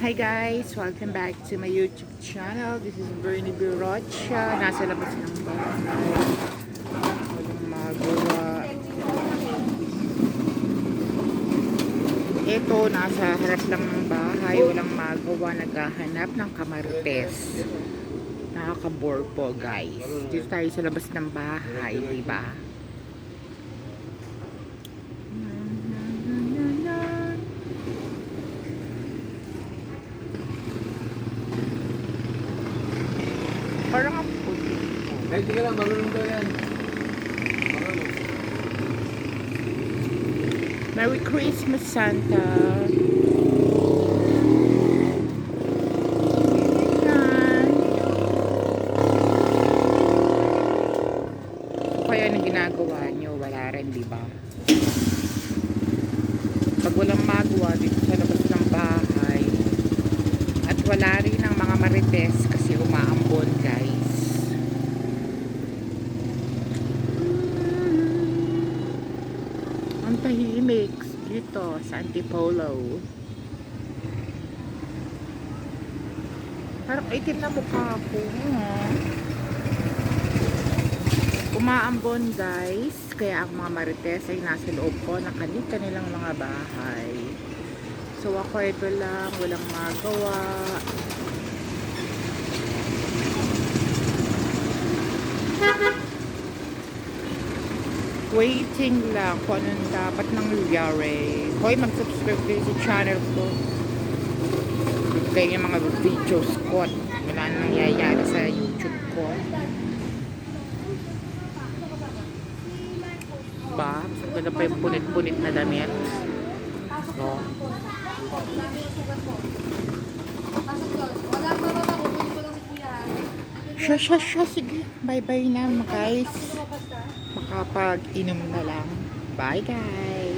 Hi guys! Welcome back to my YouTube channel. This is Bernie Birocha. Nasa labas ng bahay. Magawa. Ito, nasa harap lang ng bahay. Walang magawa. Naghahanap ng kamarites. Nakakabore po guys. Dito tayo sa labas ng bahay, diba? Parang ang puti. Kahit ka lang, marunong daw yan. Marunong. Merry Christmas, Santa. Kaya anong ginagawa nyo? Wala rin, di ba? Pag walang magawa dito sa labas ng bahay, at wala rin ang marites kasi umaambon, guys. Ang tahimik dito sa Antipolo. Parang itim na mukha ko. Umaambon guys. Kaya ang mga marites ay nasa loob ko. Nakalita nilang mga bahay. So ako ito lang. Walang magawa. Waiting lang kung anong dapat nangyari. Hoy, mag-subscribe kayo sa channel ko. Kayo yung mga videos ko at wala nang nangyayari sa YouTube ko. Ba? Ang ganda pa yung punit-punit na damit. So, siya, siya, siya. Sige, bye-bye na guys. Makapag-inom na lang. Bye guys!